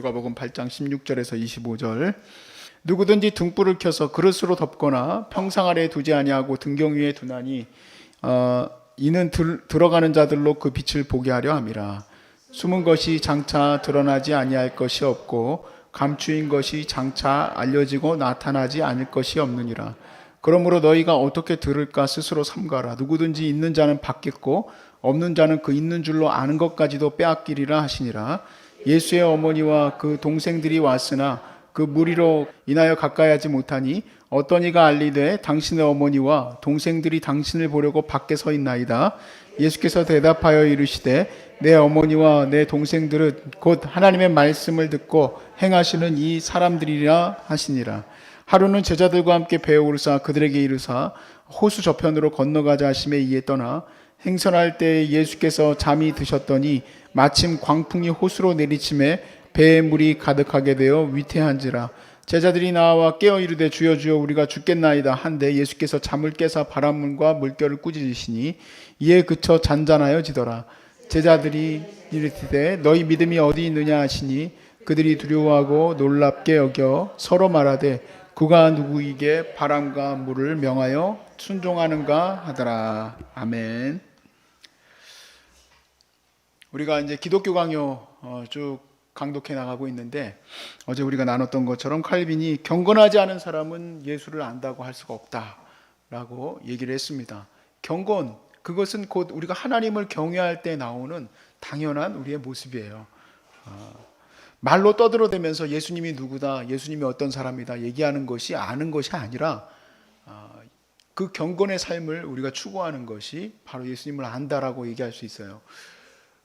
누가복음 8장 16절에서 25절. 누구든지 등불을 켜서 그릇으로 덮거나 평상 아래에 두지 아니하고 등경 위에 두나니 어, 이는 들, 들어가는 자들로 그 빛을 보게 하려 함이라. 숨은 것이 장차 드러나지 아니할 것이 없고 감추인 것이 장차 알려지고 나타나지 않을 것이 없느니라. 그러므로 너희가 어떻게 들을까 스스로 삼가라. 누구든지 있는 자는 받겠고 없는 자는 그 있는 줄로 아는 것까지도 빼앗기리라 하시니라 예수의 어머니와 그 동생들이 왔으나 그 무리로 인하여 가까이 하지 못하니 어떤 이가 알리되 당신의 어머니와 동생들이 당신을 보려고 밖에 서 있나이다. 예수께서 대답하여 이르시되 내 어머니와 내 동생들은 곧 하나님의 말씀을 듣고 행하시는 이 사람들이라 하시니라. 하루는 제자들과 함께 배에 오르사 그들에게 이르사 호수 저편으로 건너가자 하심에 이에 떠나 행선할 때 예수께서 잠이 드셨더니 마침 광풍이 호수로 내리침에 배에 물이 가득하게 되어 위태한지라 제자들이 나와 깨어 이르되 주여 주여 우리가 죽겠나이다 한데 예수께서 잠을 깨사 바람과 물결을 꾸짖으시니 이에 그쳐 잔잔하여 지더라 제자들이 이르되 너희 믿음이 어디 있느냐 하시니 그들이 두려워하고 놀랍게 여겨 서로 말하되 그가 누구에게 바람과 물을 명하여 순종하는가 하더라 아멘. 우리가 이제 기독교 강요 어, 쭉 강독해 나가고 있는데 어제 우리가 나눴던 것처럼 칼빈이 경건하지 않은 사람은 예수를 안다고 할 수가 없다라고 얘기를 했습니다. 경건 그것은 곧 우리가 하나님을 경외할 때 나오는 당연한 우리의 모습이에요. 어, 말로 떠들어대면서 예수님이 누구다, 예수님이 어떤 사람이다 얘기하는 것이 아는 것이 아니라 어, 그 경건의 삶을 우리가 추구하는 것이 바로 예수님을 안다라고 얘기할 수 있어요.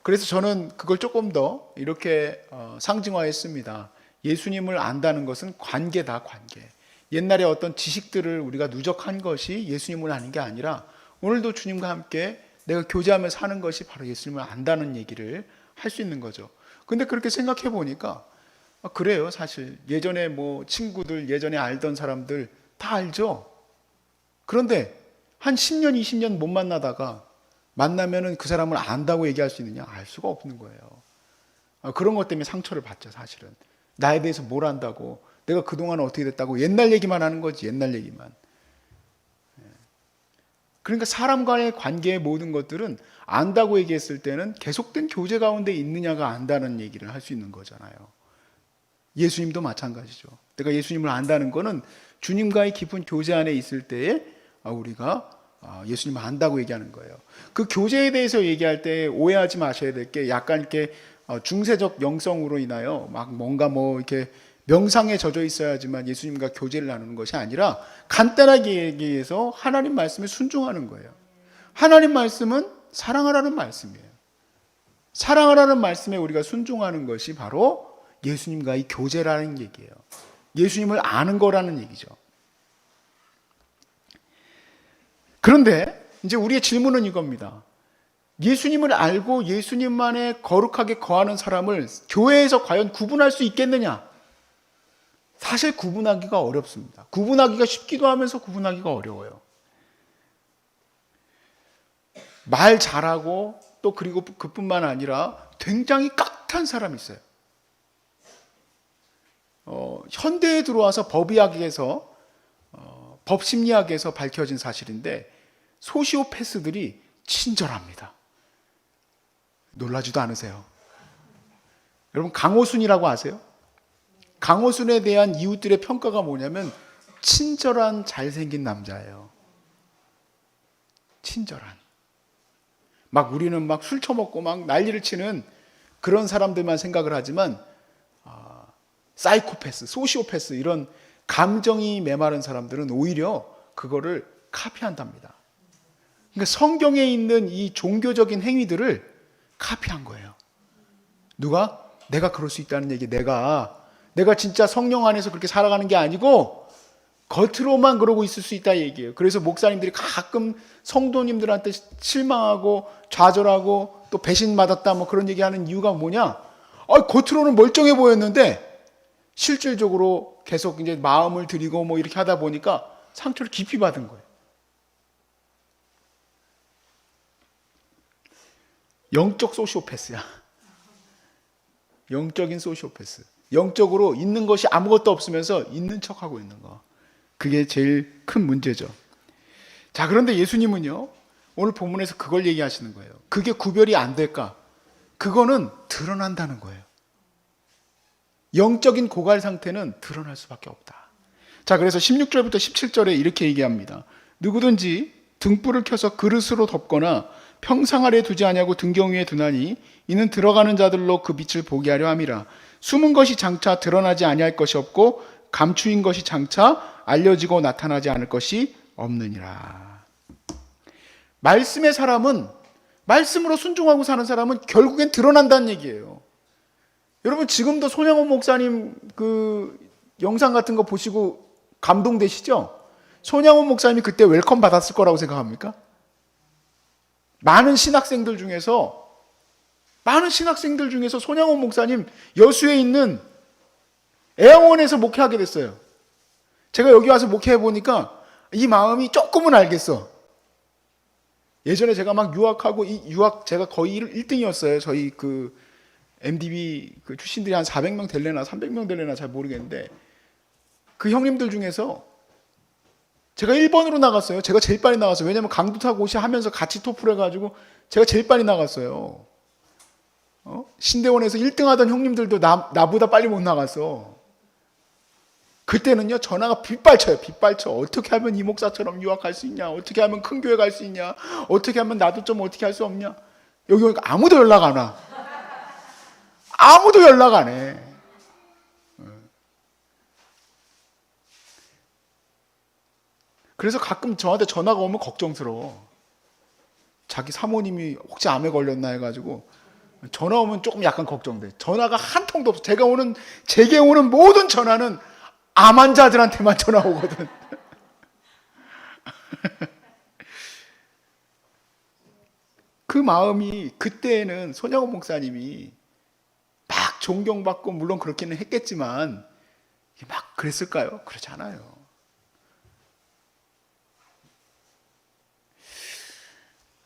그래서 저는 그걸 조금 더 이렇게 어, 상징화했습니다. 예수님을 안다는 것은 관계다, 관계. 옛날에 어떤 지식들을 우리가 누적한 것이 예수님을 아는 게 아니라 오늘도 주님과 함께 내가 교제하며 사는 것이 바로 예수님을 안다는 얘기를 할 수 있는 거죠. 근데 그렇게 생각해 보니까 아, 그래요, 사실. 예전에 뭐 친구들, 예전에 알던 사람들 다 알죠? 그런데 한 10년, 20년 못 만나다가 만나면은 그 사람을 안다고 얘기할 수 있느냐? 알 수가 없는 거예요. 아, 그런 것 때문에 상처를 받죠, 사실은. 나에 대해서 뭘 안다고, 내가 그동안 어떻게 됐다고 옛날 얘기만 하는 거지, 옛날 얘기만. 예. 그러니까 사람 간의 관계의 모든 것들은 안다고 얘기했을 때는 계속된 교제 가운데 있느냐가 안다는 얘기를 할 수 있는 거잖아요. 예수님도 마찬가지죠. 내가 예수님을 안다는 거는 주님과의 깊은 교제 안에 있을 때에 아, 우리가 아, 예수님을 안다고 얘기하는 거예요. 그 교제에 대해서 얘기할 때 오해하지 마셔야 될 게 약간 이렇게 어, 중세적 영성으로 인하여 막 뭔가 뭐 이렇게 명상에 젖어 있어야지만 예수님과 교제를 나누는 것이 아니라 간단하게 얘기해서 하나님 말씀에 순종하는 거예요. 하나님 말씀은 사랑하라는 말씀이에요. 사랑하라는 말씀에 우리가 순종하는 것이 바로 예수님과의 교제라는 얘기예요. 예수님을 아는 거라는 얘기죠. 그런데 이제 우리의 질문은 이겁니다. 예수님을 알고 예수님만에 거룩하게 거하는 사람을 교회에서 과연 구분할 수 있겠느냐? 사실 구분하기가 어렵습니다. 구분하기가 쉽기도 하면서 구분하기가 어려워요. 말 잘하고 또 그리고 그뿐만 아니라 굉장히 깍탄 사람이 있어요. 어, 현대에 들어와서 법의학에서 어, 법심리학에서 밝혀진 사실인데 소시오패스들이 친절합니다. 놀라지도 않으세요. 여러분 강호순이라고 아세요? 강호순에 대한 이웃들의 평가가 뭐냐면 친절한 잘생긴 남자예요. 친절한. 막 우리는 막 술 처먹고 막 난리를 치는 그런 사람들만 생각을 하지만 아, 사이코패스, 소시오패스 이런 감정이 메마른 사람들은 오히려 그거를 카피한답니다. 그러니까 성경에 있는 이 종교적인 행위들을 카피한 거예요. 누가? 내가 그럴 수 있다는 얘기. 내가 내가 진짜 성령 안에서 그렇게 살아가는 게 아니고 겉으로만 그러고 있을 수 있다 얘기예요. 그래서 목사님들이 가끔 성도님들한테 실망하고 좌절하고 또 배신 받았다 뭐 그런 얘기 하는 이유가 뭐냐? 아, 겉으로는 멀쩡해 보였는데 실질적으로 계속 이제 마음을 들이고 뭐 이렇게 하다 보니까 상처를 깊이 받은 거예요. 영적 소시오패스야. 영적인 소시오패스. 영적으로 있는 것이 아무것도 없으면서 있는 척하고 있는 거. 그게 제일 큰 문제죠. 자, 그런데 예수님은요, 오늘 본문에서 그걸 얘기하시는 거예요. 그게 구별이 안 될까? 그거는 드러난다는 거예요. 영적인 고갈 상태는 드러날 수밖에 없다. 자, 그래서 16절부터 17절에 이렇게 얘기합니다. 누구든지 등불을 켜서 그릇으로 덮거나 평상 아래 두지 아니하고 등경 위에 두나니 이는 들어가는 자들로 그 빛을 보게 하려 함이라. 숨은 것이 장차 드러나지 아니할 것이 없고 감추인 것이 장차 알려지고 나타나지 않을 것이 없느니라. 말씀의 사람은 말씀으로 순종하고 사는 사람은 결국엔 드러난다는 얘기예요. 여러분 지금도 손양원 목사님 그 영상 같은 거 보시고 감동되시죠? 손양원 목사님이 그때 웰컴 받았을 거라고 생각합니까? 많은 신학생들 중에서 많은 신학생들 중에서 손양원 목사님 여수에 있는 애양원에서 목회하게 됐어요. 제가 여기 와서 목회해 보니까 이 마음이 조금은 알겠어. 예전에 제가 막 유학하고 이 유학 제가 거의 1등이었어요. 저희 그 MDB 그 출신들이 한 400명 될래나 300명 될래나 잘 모르겠는데 그 형님들 중에서 제가 1번으로 나갔어요. 제가 제일 빨리 나갔어요. 왜냐면 강도 타고 오시 하면서 같이 토플 해가지고 제가 제일 빨리 나갔어요. 어? 신대원에서 1등 하던 형님들도 나, 나보다 빨리 못 나갔어. 그때는요, 전화가 빗발쳐요, 빗발쳐. 어떻게 하면 이 목사처럼 유학할 수 있냐? 어떻게 하면 큰 교회 갈 수 있냐? 어떻게 하면 나도 좀 어떻게 할 수 없냐? 여기 오니까 아무도 연락 안 와. 아무도 연락 안 해. 그래서 가끔 저한테 전화가 오면 걱정스러워. 자기 사모님이 혹시 암에 걸렸나 해가지고 전화 오면 조금 약간 걱정돼. 전화가 한 통도 없어. 제가 오는 제게 오는 모든 전화는 암 환자들한테만 전화 오거든. 그 마음이 그때는 손양호 목사님이 막 존경받고 물론 그렇게는 했겠지만 막 그랬을까요? 그렇지 않아요.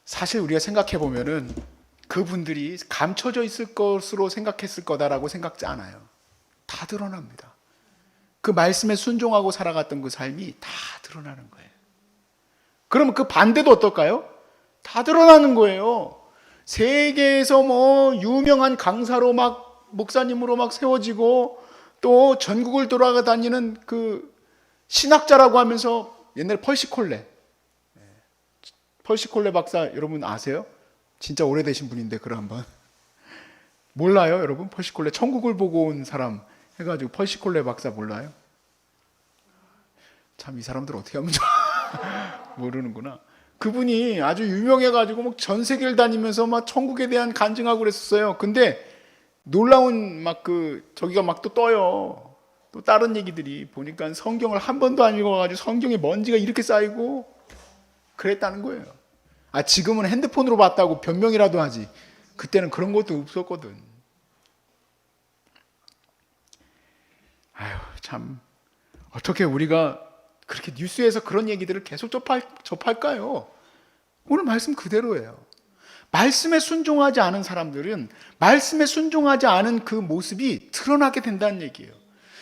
사실 우리가 생각해 보면은 그분들이 감춰져 있을 것으로 생각했을 거다라고 생각지 않아요. 다 드러납니다. 그 말씀에 순종하고 살아갔던 그 삶이 다 드러나는 거예요. 그러면 그 반대도 어떨까요? 다 드러나는 거예요. 세계에서 뭐 유명한 강사로 막 목사님으로 막 세워지고 또 전국을 돌아가 다니는 그 신학자라고 하면서 옛날에 펄시콜레 펄시콜레 박사 여러분 아세요? 진짜 오래되신 분인데 그럼 한번. 몰라요 여러분? 펄시콜레 천국을 보고 온 사람 해가지고 펄시콜레 박사 몰라요? 참 이 사람들 어떻게 하면 모르는구나. 그분이 아주 유명해가지고 막 전 세계를 다니면서 막 천국에 대한 간증하고 그랬었어요. 근데 놀라운 막 그 저기가 막 또 떠요. 또 다른 얘기들이. 보니까 성경을 한 번도 안 읽어가지고 성경에 먼지가 이렇게 쌓이고 그랬다는 거예요 아, 지금은 핸드폰으로 봤다고 변명이라도 하지. 그때는 그런 것도 없었거든. 아유, 참. 어떻게 우리가 그렇게 뉴스에서 그런 얘기들을 계속 접할, 접할까요? 오늘 말씀 그대로예요. 말씀에 순종하지 않은 사람들은 말씀에 순종하지 않은 그 모습이 드러나게 된다는 얘기예요.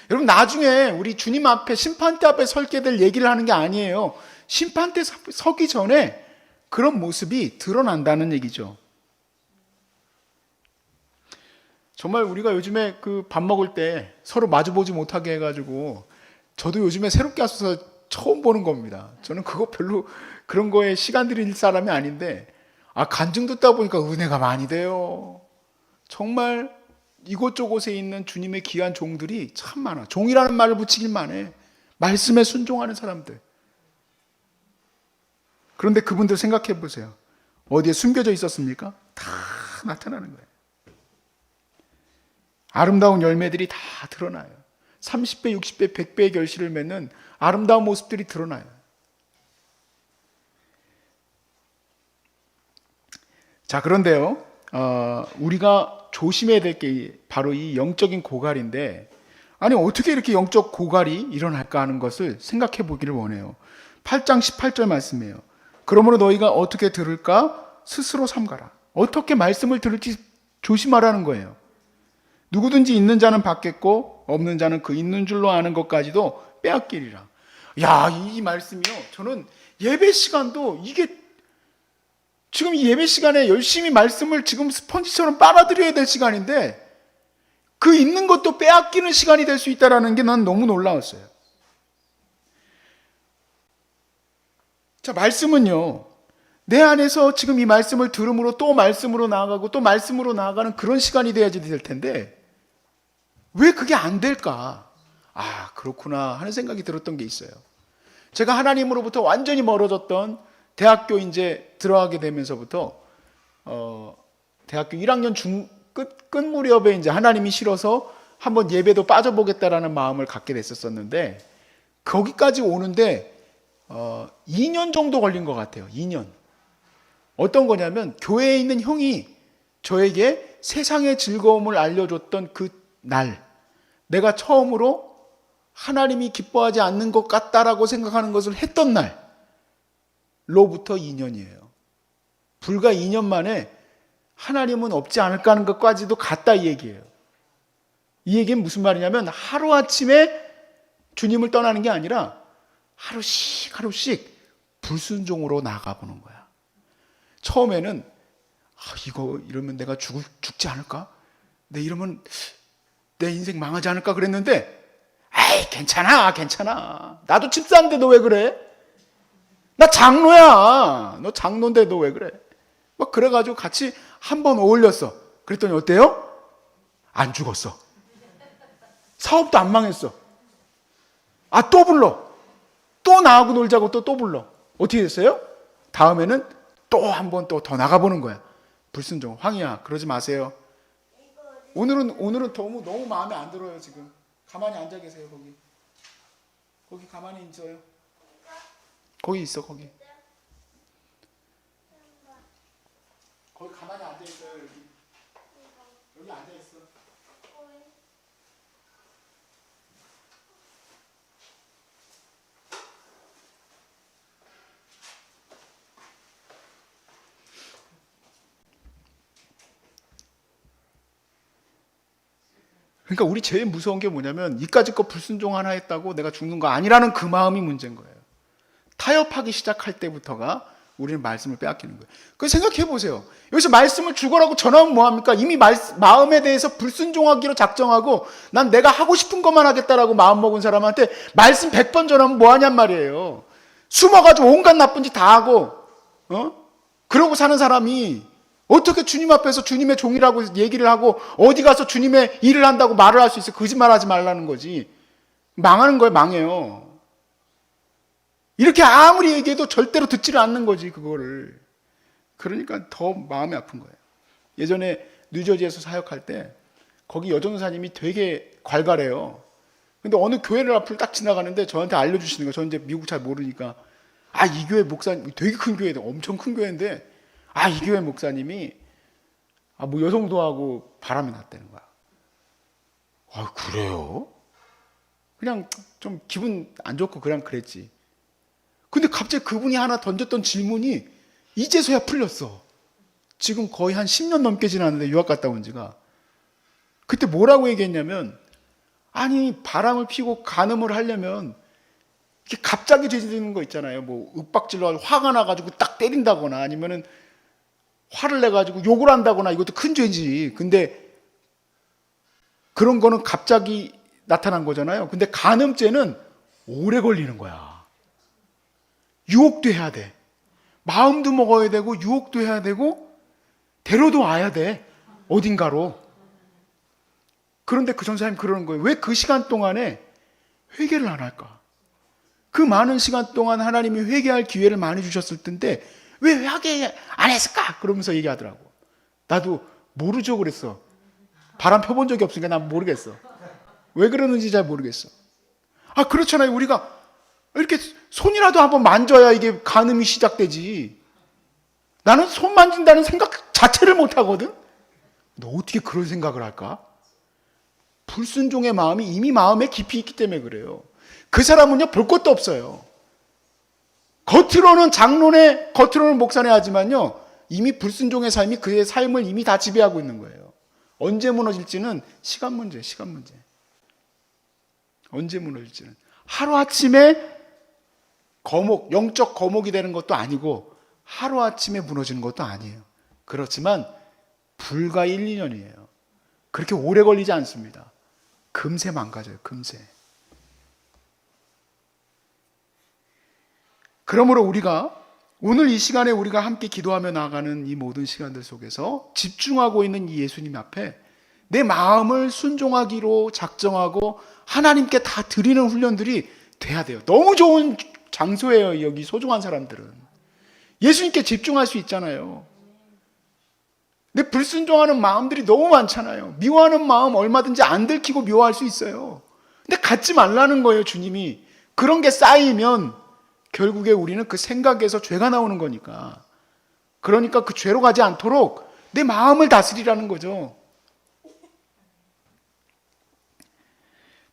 여러분, 나중에 우리 주님 앞에 심판대 앞에 설게 될 얘기를 하는 게 아니에요. 심판대 서기 전에 그런 모습이 드러난다는 얘기죠. 정말 우리가 요즘에 그 밥 먹을 때 서로 마주보지 못하게 해가지고 저도 요즘에 새롭게 와서 처음 보는 겁니다. 저는 그거 별로 그런 거에 시간 들일 사람이 아닌데 아 간증 듣다 보니까 은혜가 많이 돼요. 정말 이곳저곳에 있는 주님의 귀한 종들이 참 많아. 종이라는 말을 붙이길만 해. 말씀에 순종하는 사람들. 그런데 그분들 생각해 보세요. 어디에 숨겨져 있었습니까? 다 나타나는 거예요. 아름다운 열매들이 다 드러나요. 30배, 60배, 100배의 결실을 맺는 아름다운 모습들이 드러나요. 자, 그런데요, 어, 우리가 조심해야 될 게 바로 이 영적인 고갈인데, 아니, 어떻게 이렇게 영적 고갈이 일어날까 하는 것을 생각해 보기를 원해요. 8장 18절 말씀이에요. 그러므로 너희가 어떻게 들을까 스스로 삼가라. 어떻게 말씀을 들을지 조심하라는 거예요. 누구든지 있는 자는 받겠고 없는 자는 그 있는 줄로 아는 것까지도 빼앗기리라. 야, 이 말씀이요. 저는 예배 시간도 이게 지금 이 예배 시간에 열심히 말씀을 지금 스펀지처럼 빨아들여야 될 시간인데 그 있는 것도 빼앗기는 시간이 될 수 있다라는 게 난 너무 놀라웠어요. 자, 말씀은요. 내 안에서 지금 이 말씀을 들음으로 또 말씀으로 나아가고 또 말씀으로 나아가는 그런 시간이 돼야지 될 텐데 왜 그게 안 될까? 아, 그렇구나 하는 생각이 들었던 게 있어요. 제가 하나님으로부터 완전히 멀어졌던 대학교 이제 들어가게 되면서부터 어, 대학교 1학년 중 끝, 끝 무렵에 이제 하나님이 싫어서 한번 예배도 빠져보겠다라는 마음을 갖게 됐었었는데 거기까지 오는데 어, 2년 정도 걸린 것 같아요. 2년. 어떤 거냐면 교회에 있는 형이 저에게 세상의 즐거움을 알려줬던 그 날, 내가 처음으로 하나님이 기뻐하지 않는 것 같다라고 생각하는 것을 했던 날로부터 2년이에요. 불과 2년 만에 하나님은 없지 않을까 하는 것까지도 같다 이 얘기예요. 이 얘기는 무슨 말이냐면 하루아침에 주님을 떠나는 게 아니라 하루씩 하루씩 불순종으로 나가보는 거야. 처음에는 아, 이거 이러면 내가 죽, 죽지 않을까? 내 이러면 내 인생 망하지 않을까 그랬는데 에이 괜찮아 괜찮아 나도 집사인데 너 왜 그래? 나 장로야 너 장로인데 너 왜 그래? 막 그래가지고 같이 한 번 어울렸어 그랬더니 어때요? 안 죽었어 사업도 안 망했어 아 또 불러 또 나하고 놀자고 또 또 불러. 어떻게 됐어요? 다음에는 또 한 번 또 더 나가보는 거야. 불순종 황이야 그러지 마세요. 오늘은 오늘은 너무 너무 마음에 안 들어요 지금. 가만히 앉아 계세요 거기. 거기 가만히 있어요. 거기 있어 거기. 거기 가만히 앉아 있어요 여기. 여기 앉아 있어 그러니까 우리 제일 무서운 게 뭐냐면 이까짓 거 불순종 하나 했다고 내가 죽는 거 아니라는 그 마음이 문제인 거예요. 타협하기 시작할 때부터가 우리는 말씀을 빼앗기는 거예요. 그 생각해 보세요. 여기서 말씀을 죽어라고 전하면 뭐합니까? 이미 말, 마음에 대해서 불순종하기로 작정하고 난 내가 하고 싶은 것만 하겠다라고 마음 먹은 사람한테 말씀 100번 전하면 뭐하냔 말이에요. 숨어가지고 온갖 나쁜 짓 다 하고, 어? 그러고 사는 사람이 어떻게 주님 앞에서 주님의 종이라고 얘기를 하고 어디 가서 주님의 일을 한다고 말을 할 수 있어요? 거짓말 하지 말라는 거지. 망하는 거예요, 망해요. 이렇게 아무리 얘기해도 절대로 듣지를 않는 거지, 그거를. 그러니까 더 마음이 아픈 거예요. 예전에 뉴저지에서 사역할 때 거기 여전사님이 되게 괄괄해요. 근데 어느 교회를 앞을 딱 지나가는데 저한테 알려주시는 거예요. 저는 이제 미국 잘 모르니까. 아, 이 교회 목사님, 되게 큰 교회인데, 엄청 큰 교회인데, 아, 이 교회 목사님이, 아, 뭐 여성도하고 바람이 났다는 거야. 아, 그래요? 그냥 좀 기분 안 좋고 그냥 그랬지. 근데 갑자기 그분이 하나 던졌던 질문이 이제서야 풀렸어. 지금 거의 한 10년 넘게 지났는데 유학 갔다 온 지가. 그때 뭐라고 얘기했냐면, 아니, 바람을 피고 간음을 하려면, 이렇게 갑자기 죄지는 거 있잖아요. 뭐, 윽박질러 화가 나가지고 딱 때린다거나 아니면은 화를 내가지고 욕을 한다거나 이것도 큰 죄지. 근데 그런 거는 갑자기 나타난 거잖아요. 근데 간음죄는 오래 걸리는 거야. 유혹도 해야 돼. 마음도 먹어야 되고, 유혹도 해야 되고, 데려도 와야 돼. 어딘가로. 그런데 그 전사님 그러는 거예요. 왜 그 시간 동안에 회개를 안 할까? 그 많은 시간 동안 하나님이 회개할 기회를 많이 주셨을 텐데, 왜 회개 안 했을까? 그러면서 얘기하더라고. 나도 모르죠 그랬어. 바람 펴본 적이 없으니까 난 모르겠어. 왜 그러는지 잘 모르겠어. 아, 그렇잖아요. 우리가 이렇게 손이라도 한번 만져야 이게 간음이 시작되지. 나는 손 만진다는 생각 자체를 못 하거든? 너 어떻게 그런 생각을 할까? 불순종의 마음이 이미 마음에 깊이 있기 때문에 그래요. 그 사람은요, 볼 것도 없어요. 겉으로는 장로네, 겉으로는 목사네 하지만요, 이미 불순종의 삶이 그의 삶을 이미 다 지배하고 있는 거예요. 언제 무너질지는 시간 문제, 시간 문제. 언제 무너질지는 하루아침에 거목, 영적 거목이 되는 것도 아니고 하루아침에 무너지는 것도 아니에요. 그렇지만 불과 1, 2년이에요. 그렇게 오래 걸리지 않습니다. 금세 망가져요, 금세. 그러므로 우리가 오늘 이 시간에 우리가 함께 기도하며 나가는 이 모든 시간들 속에서 집중하고 있는 이 예수님 앞에 내 마음을 순종하기로 작정하고 하나님께 다 드리는 훈련들이 돼야 돼요. 너무 좋은 장소예요, 여기 소중한 사람들은. 예수님께 집중할 수 있잖아요. 근데 불순종하는 마음들이 너무 많잖아요. 미워하는 마음 얼마든지 안 들키고 미워할 수 있어요. 근데 갖지 말라는 거예요, 주님이. 그런 게 쌓이면 결국에 우리는 그 생각에서 죄가 나오는 거니까. 그러니까 그 죄로 가지 않도록 내 마음을 다스리라는 거죠.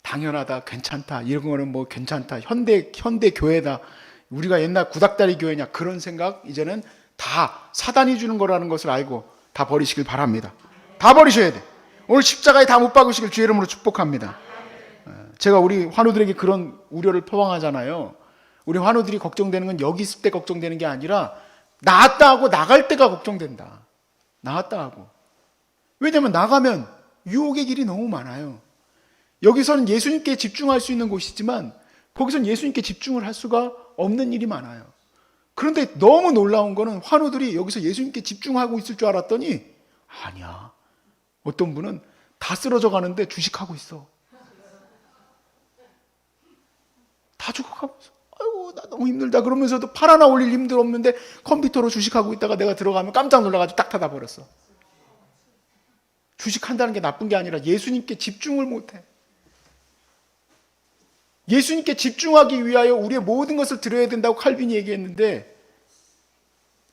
당연하다, 괜찮다, 이런 거는 뭐 괜찮다, 현대, 현대 교회다, 우리가 옛날 구닥다리 교회냐, 그런 생각, 이제는 다 사단이 주는 거라는 것을 알고 다 버리시길 바랍니다. 다 버리셔야 돼. 오늘 십자가에 다 못 박으시길 주의 이름으로 축복합니다. 어, 제가 우리 환우들에게 그런 우려를 표방하잖아요. 우리 환우들이 걱정되는 건 여기 있을 때 걱정되는 게 아니라 나왔다 하고 나갈 때가 걱정된다. 나왔다 하고. 왜냐면 나가면 유혹의 길이 너무 많아요. 여기서는 예수님께 집중할 수 있는 곳이지만 거기서는 예수님께 집중을 할 수가 없는 일이 많아요. 그런데 너무 놀라운 거는 환우들이 여기서 예수님께 집중하고 있을 줄 알았더니 아니야. 어떤 분은 다 쓰러져 가는데 주식하고 있어. 다 죽어가고 있어. 나 너무 힘들다. 그러면서도 팔 하나 올릴 힘들 없는데 컴퓨터로 주식하고 있다가 내가 들어가면 깜짝 놀라가지고 딱 닫아 버렸어. 주식한다는 게 나쁜 게 아니라 예수님께 집중을 못해. 예수님께 집중하기 위하여 우리의 모든 것을 드려야 된다고 칼빈이 얘기했는데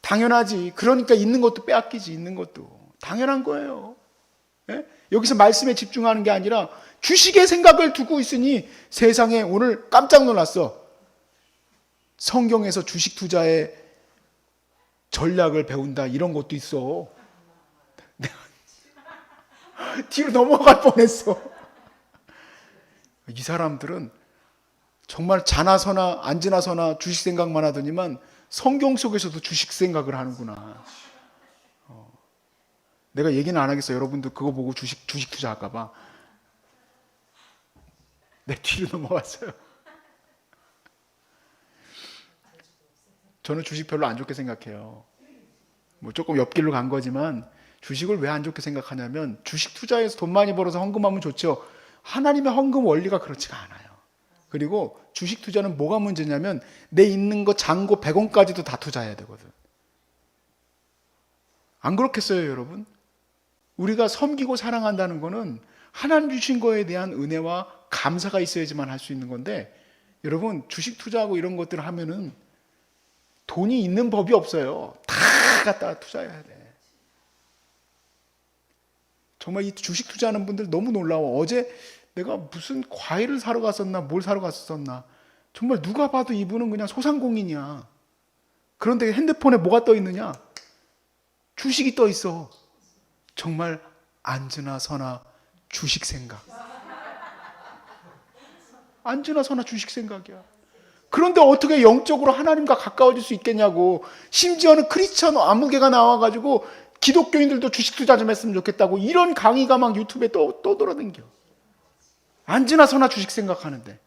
당연하지. 그러니까 있는 것도 빼앗기지. 있는 것도 당연한 거예요. 예? 여기서 말씀에 집중하는 게 아니라 주식의 생각을 두고 있으니 세상에 오늘 깜짝 놀랐어. 성경에서 주식 투자의 전략을 배운다 이런 것도 있어. 뒤로 넘어갈 뻔했어. 이 사람들은 정말 자나서나 안 지나서나 주식 생각만 하더니만 성경 속에서도 주식 생각을 하는구나. 어. 내가 얘기는 안 하겠어. 여러분들 그거 보고 주식 주식 투자할까봐. 내 뒤로 넘어갔어요. 저는 주식 별로 안 좋게 생각해요. 뭐 조금 옆길로 간 거지만 주식을 왜 안 좋게 생각하냐면 주식 투자해서 돈 많이 벌어서 헌금하면 좋죠. 하나님의 헌금 원리가 그렇지가 않아요. 그리고 주식 투자는 뭐가 문제냐면 내 있는 거 잔고 100원까지도 다 투자해야 되거든. 안 그렇겠어요, 여러분? 우리가 섬기고 사랑한다는 거는 하나님 주신 거에 대한 은혜와 감사가 있어야지만 할 수 있는 건데 여러분 주식 투자하고 이런 것들을 하면은 돈이 있는 법이 없어요. 다 갖다가 투자해야 돼. 정말 이 주식 투자하는 분들 너무 놀라워. 어제 내가 무슨 과일을 사러 갔었나, 뭘 사러 갔었나. 정말 누가 봐도 이분은 그냥 소상공인이야. 그런데 핸드폰에 뭐가 떠 있느냐? 주식이 떠 있어. 정말 앉으나 서나 주식 생각. 앉으나 서나 주식 생각이야. 그런데 어떻게 영적으로 하나님과 가까워질 수 있겠냐고. 심지어는 크리스천 아무개가 나와가지고 기독교인들도 주식 투자 좀 했으면 좋겠다고 이런 강의가 막 유튜브에 또, 또 돌아다녀. 앉으나 서나 주식 생각하는데.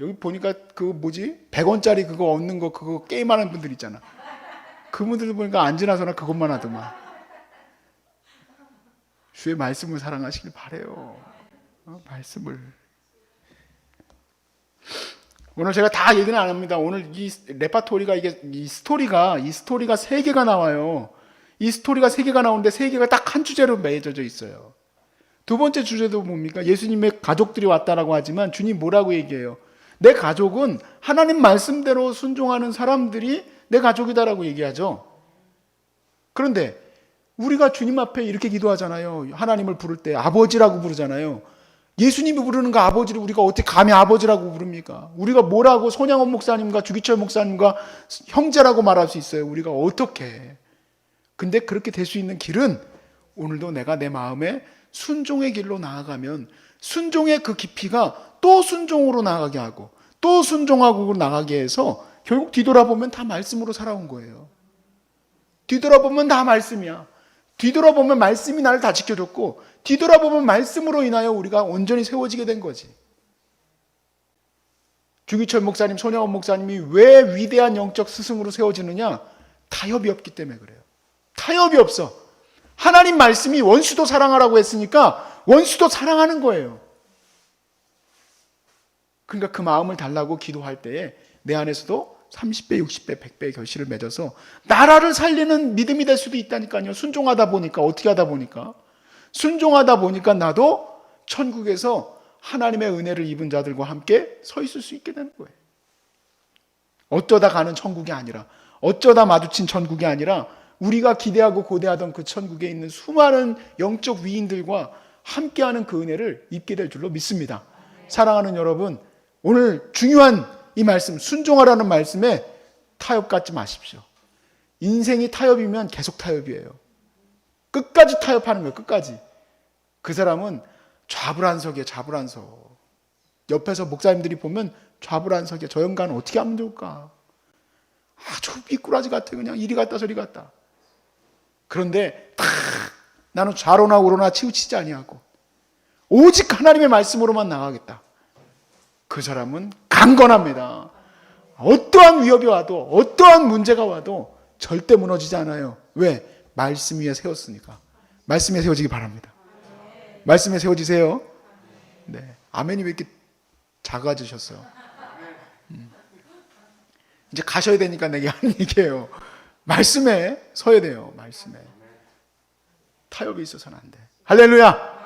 여기 보니까 그 뭐지? 100원짜리 그거 얻는 거 그거 게임하는 분들 있잖아. 그분들 보니까 앉으나 서나 그것만 하더만. 주의 말씀을 사랑하시길 바래요. 어, 말씀을. 오늘 제가 다 얘기는 안 합니다. 오늘 이 레파토리가 이게 이 스토리가 이 스토리가 세 개가 나와요. 이 스토리가 세 개가 나오는데 세 개가 딱 한 주제로 맺어져 있어요. 두 번째 주제도 뭡니까? 예수님의 가족들이 왔다라고 하지만 주님 뭐라고 얘기해요? 내 가족은 하나님 말씀대로 순종하는 사람들이 내 가족이다라고 얘기하죠. 그런데 우리가 주님 앞에 이렇게 기도하잖아요. 하나님을 부를 때 아버지라고 부르잖아요. 예수님이 부르는 거 아버지를 우리가 어떻게 감히 아버지라고 부릅니까? 우리가 뭐라고 손양원 목사님과 주기철 목사님과 형제라고 말할 수 있어요. 우리가 어떻게? 근데 그렇게 될 수 있는 길은 오늘도 내가 내 마음에 순종의 길로 나아가면 순종의 그 깊이가 또 순종으로 나가게 하고 또 순종하고 나가게 해서 결국 뒤돌아보면 다 말씀으로 살아온 거예요. 뒤돌아보면 다 말씀이야. 뒤돌아보면 말씀이 나를 다 지켜줬고 뒤돌아보면 말씀으로 인하여 우리가 온전히 세워지게 된 거지. 주기철 목사님, 손영원 목사님이 왜 위대한 영적 스승으로 세워지느냐? 타협이 없기 때문에 그래요. 타협이 없어. 하나님 말씀이 원수도 사랑하라고 했으니까 원수도 사랑하는 거예요. 그러니까 그 마음을 달라고 기도할 때에 내 안에서도 30배, 60배, 100배의 결실을 맺어서 나라를 살리는 믿음이 될 수도 있다니까요. 순종하다 보니까 어떻게 하다 보니까 순종하다 보니까 나도 천국에서 하나님의 은혜를 입은 자들과 함께 서 있을 수 있게 되는 거예요. 어쩌다 가는 천국이 아니라 어쩌다 마주친 천국이 아니라 우리가 기대하고 고대하던 그 천국에 있는 수많은 영적 위인들과 함께하는 그 은혜를 입게 될 줄로 믿습니다. 사랑하는 여러분, 오늘 중요한 이 말씀, 순종하라는 말씀에 타협 갖지 마십시오. 인생이 타협이면 계속 타협이에요. 끝까지 타협하는 거예요, 끝까지. 그 사람은 좌불안석이에요, 좌불안석. 옆에서 목사님들이 보면 좌불안석이에요. 저 영가는 어떻게 하면 좋을까? 아주 미꾸라지 같아, 그냥 이리 갔다 저리 갔다. 그런데 다 나는 좌로나 우로나 치우치지 아니하고 오직 하나님의 말씀으로만 나가겠다. 그 사람은 강건합니다. 어떠한 위협이 와도 어떠한 문제가 와도 절대 무너지지 않아요. 왜? 말씀 위에 세웠으니까. 말씀 위에 세워지기 바랍니다. 말씀에 세워지세요. 네. 아멘이 왜 이렇게 작아지셨어요? 음. 이제 가셔야 되니까 내가 하는 얘기예요. 말씀에 서야 돼요. 말씀에. 타협이 있어서는 안 돼. 할렐루야!